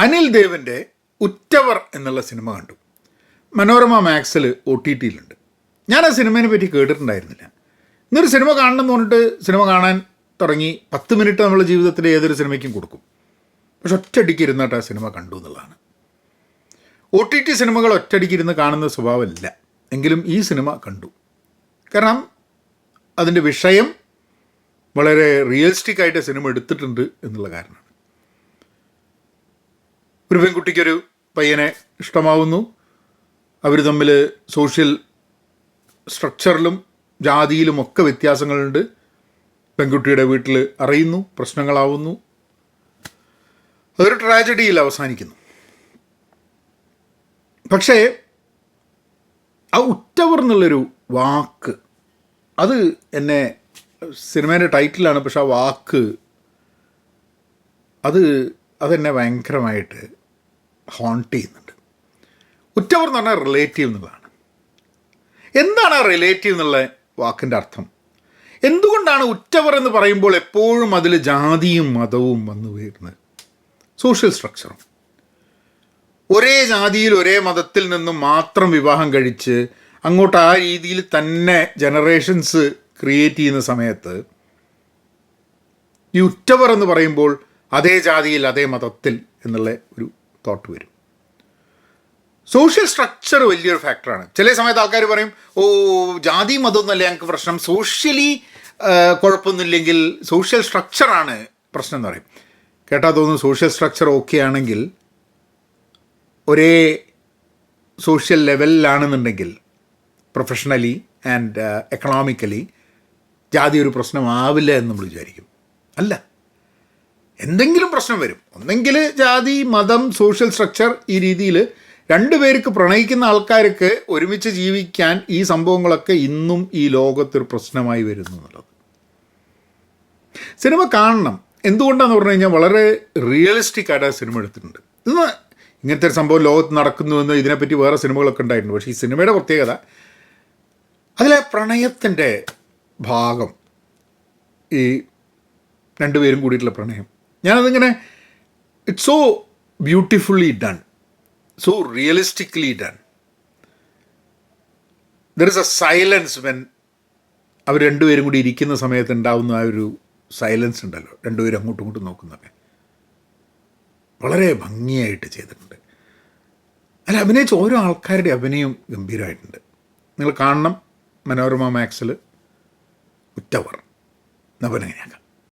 അനിൽ ദേവിന്റെ ഉറ്റവർ എന്നുള്ള സിനിമ കണ്ടു. മനോരമ മാക്സിൽ ഒ ടി ടിയിലുണ്ട് ഞാൻ ആ സിനിമയെ പറ്റി കേട്ടിട്ടുണ്ടായിരുന്നില്ല. ഇന്നൊരു സിനിമ കാണണം എന്ന് പറഞ്ഞിട്ട് സിനിമ കാണാൻ തുടങ്ങി പത്ത് മിനിറ്റ് നമ്മളെ ജീവിതത്തിൽ ഏതൊരു സിനിമയ്ക്കും കൊടുക്കും. പക്ഷെ ഒറ്റയടിക്ക് ഇരുന്നിട്ട് ആ സിനിമ കണ്ടു എന്നുള്ളതാണ്. ഒ ടി ടി സിനിമകൾ ഒറ്റയടിക്ക് ഇരുന്ന് കാണുന്ന സ്വഭാവമില്ല. എങ്കിലും ഈ സിനിമ കണ്ടു. കാരണം അതിന്റെ വിഷയം വളരെ റിയലിസ്റ്റിക് ആയിട്ട് സിനിമ എടുത്തിട്ടുണ്ട് എന്നുള്ള കാരണമാണ്. ഒരു പെൺകുട്ടിക്കൊരു പയ്യനെ ഇഷ്ടമാവുന്നു. അവർ തമ്മിൽ സോഷ്യൽ സ്ട്രക്ചറിലും ജാതിയിലും ഒക്കെ വ്യത്യാസങ്ങളുണ്ട്. പെൺകുട്ടിയുടെ വീട്ടിൽ അറിയുന്നു പ്രശ്നങ്ങളാവുന്നു. അതൊരു ട്രാജഡിയിൽ അവസാനിക്കുന്നു. പക്ഷേ ആ ഉറ്റവർ എന്നുള്ളൊരു വാക്ക് അത് എന്നെ സിനിമേന്റെ ടൈറ്റിലാണ് പക്ഷെ ആ വാക്ക് അത് അതെന്നെ ഭയങ്കരമായിട്ട് ഹോണ്ട് ചെയ്യുന്നുണ്ട്. ഉറ്റവർ എന്ന് പറഞ്ഞാൽ റിലേറ്റീവ് എന്നുള്ളതാണ്. എന്താണ് ആ റിലേറ്റീവ് എന്നുള്ള വാക്കിന്റെ അർത്ഥം? എന്തുകൊണ്ടാണ് ഉറ്റവർ എന്ന് പറയുമ്പോൾ എപ്പോഴും അതിൽ ജാതിയും മതവും വന്നു വീഴുന്നത് സോഷ്യൽ സ്ട്രക്ചറും ഒരേ ജാതിയിൽ ഒരേ മതത്തിൽ നിന്നും മാത്രം വിവാഹം കഴിച്ച് അങ്ങോട്ട് ആ രീതിയിൽ തന്നെ ജനറേഷൻസ് ക്രിയേറ്റ് ചെയ്യുന്ന സമയത്ത് ഈ ഉറ്റവർ എന്ന് പറയുമ്പോൾ അതേ ജാതിയിൽ അതേ മതത്തിൽ എന്നുള്ള ഒരു തോട്ട് വരും. സോഷ്യൽ സ്ട്രക്ചർ വലിയൊരു ഫാക്ടറാണ് ചില സമയത്ത് ആൾക്കാർ പറയും ഓ ജാതി മതമൊന്നുമല്ല ഞങ്ങൾക്ക് പ്രശ്നം. സോഷ്യലി കുഴപ്പമൊന്നുമില്ലെങ്കിൽ സോഷ്യൽ സ്ട്രക്ചറാണ് പ്രശ്നം എന്ന് പറയും. കേട്ടാൽ തോന്നുന്നു സോഷ്യൽ സ്ട്രക്ചർ ഓക്കെ ആണെങ്കിൽ ഒരേ സോഷ്യൽ ലെവലിലാണെന്നുണ്ടെങ്കിൽ പ്രൊഫഷണലി ആൻഡ് എക്കണോമിക്കലി ജാതി ഒരു പ്രശ്നമാവില്ല എന്ന് നമ്മൾ വിചാരിക്കും. അല്ല. എന്തെങ്കിലും പ്രശ്നം വരും. ഒന്നെങ്കിൽ ജാതി മതം സോഷ്യൽ സ്ട്രക്ചർ ഈ രീതിയിൽ രണ്ടുപേർക്ക് പ്രണയിക്കുന്ന ആൾക്കാർക്ക് ഒരുമിച്ച് ജീവിക്കാൻ ഈ സംഭവങ്ങളൊക്കെ ഇന്നും ഈ ലോകത്തൊരു പ്രശ്നമായി വരുന്നു എന്നുള്ളത്. സിനിമ കാണണം. എന്തുകൊണ്ടാന്ന് പറഞ്ഞു കഴിഞ്ഞാൽ വളരെ റിയലിസ്റ്റിക് ആയിട്ട് സിനിമ എടുത്തിട്ടുണ്ട്. ഇന്ന് ഇങ്ങനത്തെ ഒരു സംഭവം ലോകത്ത് നടക്കുന്നുവെന്ന് ഇതിനെപ്പറ്റി വേറെ സിനിമകളൊക്കെ ഉണ്ടായിട്ടുണ്ട്. പക്ഷേ ഈ സിനിമയുടെ പ്രത്യേകത അതിലെ പ്രണയത്തിന്റെ ഭാഗം ഈ രണ്ടുപേരും കൂടിയിട്ടുള്ള പ്രണയം. ഞാനതിങ്ങനെ it's so beautifully done so realistically done there is a silence when അവർ രണ്ടുപേരും കൂടി ഇരിക്കുന്ന സമയത്ത് ഉണ്ടാവുന്ന ആ ഒരു സൈലൻസ് ഉണ്ടല്ലോ. രണ്ടുപേരും അങ്ങോട്ടും ഇങ്ങോട്ടും നോക്കുന്നൊക്കെ. വളരെ ഭംഗിയായിട്ട് ചെയ്തിട്ടുണ്ട്. അല്ല അഭിനയിച്ച ഓരോ ആൾക്കാരുടെ അഭിനയം ഗംഭീരമായിട്ടുണ്ട്. നിങ്ങൾ കാണണം മനോരമ മാക്സിൽ ഉറ്റവർ. നവനങ്ങനെയാക്കാം